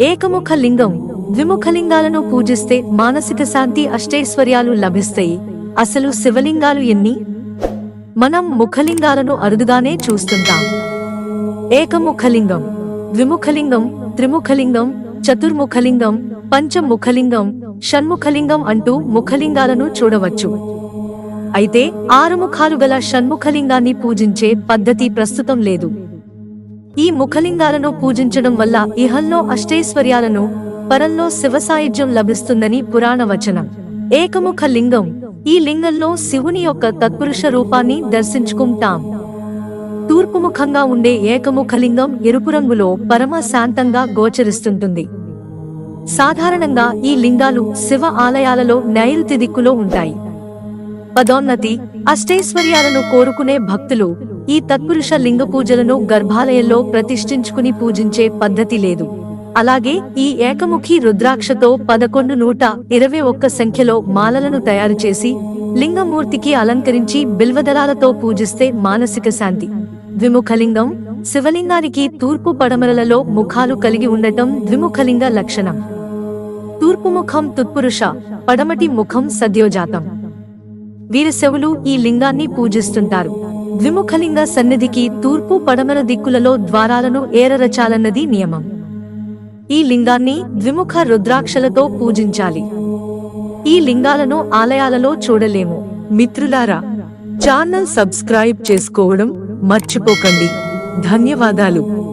ఏకముఖ లింగం ద్విముఖలింగాలను పూజిస్తే మానసిక శాంతి అష్టైశ్వర్యాలు లభిస్తాయి. అసలు శివలింగాలు ఎన్ని? మనం ముఖలింగాలను అరుదుగానే చూస్తుంటాం. ఏకముఖలింగం. ద్విముఖలింగం త్రిముఖలింగం చతుర్ముఖలింగం పంచముఖలింగం షణ్ముఖలింగం అంటూ ముఖలింగాలను చూడవచ్చు. అయితే ఆరు ముఖాలు గల షణ్ముఖలింగాన్ని పూజించే పద్ధతి ప్రస్తుతం లేదు. ఈ ముఖలింగాలను పూజించడం వల్ల ఇహంలో అష్టైశ్వర్యాలను పరంలో శివసాయుధ్యం లభిస్తుందని పురాణ వచనం. ఏకముఖ లింగం. ఈ లింగంలో శివుని యొక్క తత్పురుష రూపాన్ని దర్శించుకుంటాం. తూర్పుముఖంగా ఉండే ఏకముఖలింగం ఎరుపు రంగులో పరమ శాంతంగా గోచరిస్తుంటుంది. సాధారణంగా ఈ లింగాలు శివ ఆలయాలలో నైరుతి దిక్కులో ఉంటాయి. పదోన్నతి. అష్టైశ్వర్యాలను కోరుకునే భక్తులు ఈ తత్పురుష లింగ పూజలను గర్భాలయంలో ప్రతిష్ఠించుకుని పూజించే పద్ధతి లేదు. అలాగే ఈ ఏకముఖి రుద్రాక్షతో పదకొండు నూట ఇరవై ఒక్క సంఖ్యలో మాలలను తయారు చేసి లింగమూర్తికి అలంకరించి బిల్వదళాలతో పూజిస్తే మానసిక శాంతి. ద్విముఖలింగం శివలింగానికి తూర్పు పడమరలలో ముఖాలు కలిగి ఉండటం ద్విముఖలింగ లక్షణం. తూర్పు ముఖం తుత్పురుష పడమటి ముఖం సద్యోజాతం. వీరి శవులు ఈ లింగాన్ని పూజిస్తుంటారు. ద్విముఖలింగ సన్నిధికి తూర్పు పడమర దిక్కులలో ద్వారాలను ఏరరచాలన్నది నియమం. ఈ లింగాన్ని ద్విముఖ రుద్రాక్షలతో పూజించాలి. ఈ లింగాలను ఆలయాలలో చూడలేము. మిత్రులారా ఛానల్ సబ్స్క్రైబ్ చేసుకోవడం మర్చిపోకండి. ధన్యవాదాలు.